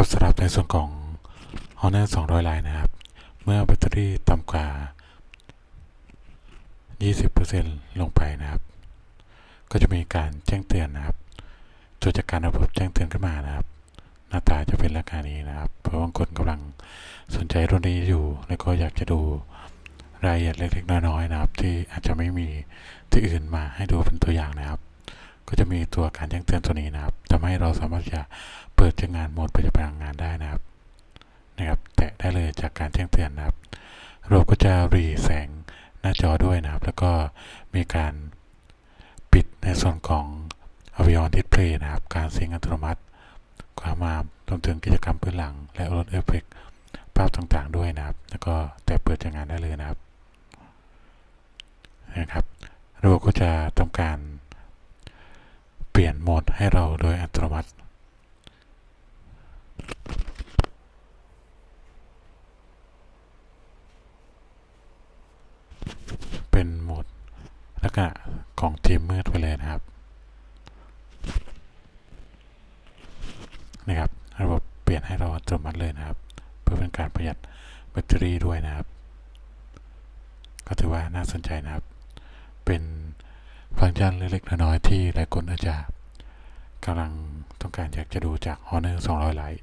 ครับสำหรับในส่วนของ Honor 200 ลายนะครับ เมื่อแบตเตอรี่ต่ำกว่า 20%ลงไปนะครับ ก็จะมีการแจ้งเตือนนะครับตัวจากการระบบแจ้งเตือนขึ้นมานะครับ หน้าตาจะเป็นลักษณะนี้นะครับ เพราะบางคนกำลังสนใจรุ่นนี้อยู่ แล้วก็อยากจะดูรายละเอียดเล็กๆน้อยๆนะครับ ที่อาจจะไม่มีที่อื่นมาให้ดูเป็นตัวอย่างนะครับ ก็จะมีตัวการแจ้งเตือนตัวนี้นะครับทำให้เราสามารถจะเปิดใช้งานโหมดปฏิบัติงานได้นะครับนะครับแตะได้เลยจากการแจ้งเตือนนะครับเระบบก็จะรีแสงหน้าจอด้วยนะครับ แล้วก็มีการปิดในส่วนของ Avion Display นะครับ การเสียงอัตโนมัติความมารวมถึงกิจกรรมพื้นหลัง และลดเอฟเฟกต์ภาพต่างๆด้วยนะครับ แล้วก็แต่เปิดใช้งานได้เลยนะครับนะครับ เระบบก็จะทำการ ยนโหมดให้เราโดยอัตโนมัติ เป็นโหมดลักษณะของทีมมืดไปเลยนะครับ นะครับ ระบบเปลี่ยนให้เราอัตโนมัติเลยนะครับ เพื่อเป็นการประหยัดแบตเตอรี่ด้วยนะครับ ก็ถือว่าน่าสนใจนะครับ เป็นฟังก์ชันเล็กๆน้อยๆที่หลายคนอาจจะ กำลังต้องการอยากจะดูจาก Honor 200ไลท์